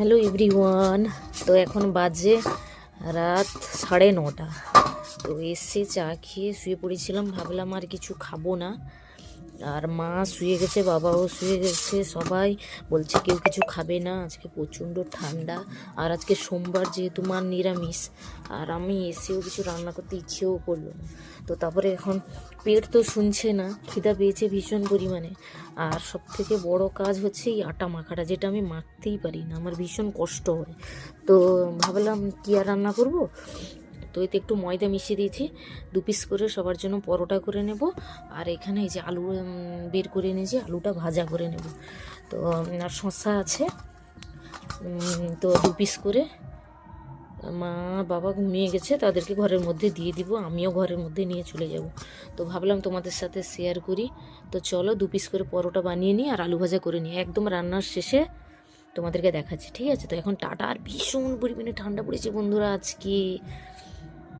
Hello everyone, তো এখন বাজে রাত সাড়ে নটা। তো এসে চা খেয়ে শুয়ে পড়েছিলাম, ভাবলাম আর কিছু খাব না। আর মা শুয়ে গেছে, বাবাও শুয়ে গেছে, সবাই বলছে কেউ কিছু খাবে না, আজকে প্রচণ্ড ঠান্ডা। আর আজকে সোমবার যেহেতু মার নিরামিষ, আর আমি এসেও কিছু রান্না করতে ইচ্ছেও করল না। তো তারপরে এখন পেট তো শুনছে না, খিদা পেয়েছে ভীষণ পরিমাণে। আর সব থেকে বড় কাজ হচ্ছে এই আটা মাখাটা, যেটা আমি মাখতেই পারি না, আমার ভীষণ কষ্ট হয়। তো ভাবলাম কি আর রান্না করব? তো এতে একটু ময়দা মিশিয়ে দিয়েছি। দু পিস করে সবার জন্য পরোটা করে নেব। আর এখানে এই যে আলু বের করে নিয়েছি, আলুটা ভাজা করে নেব। তো আর শসা আছে। তো দু পিস করে। মা, বাবা ঘুমিয়ে গেছে, তাদেরকে ঘরের মধ্যে দিয়ে দিব। আমিও ঘরের মধ্যে নিয়ে চলে যাব। তো ভাবলাম তোমাদের সাথে শেয়ার করি। তো চলো দু পিস করে পরোটা বানিয়ে নিই আর আলু ভাজা করে নিই। একদম রান্নার শেষে তোমাদেরকে দেখাচ্ছি, ঠিক আছে? তো এখন টাটা। আর ভীষণ পরিমাণে ঠান্ডা পড়েছে বন্ধুরা আজকে।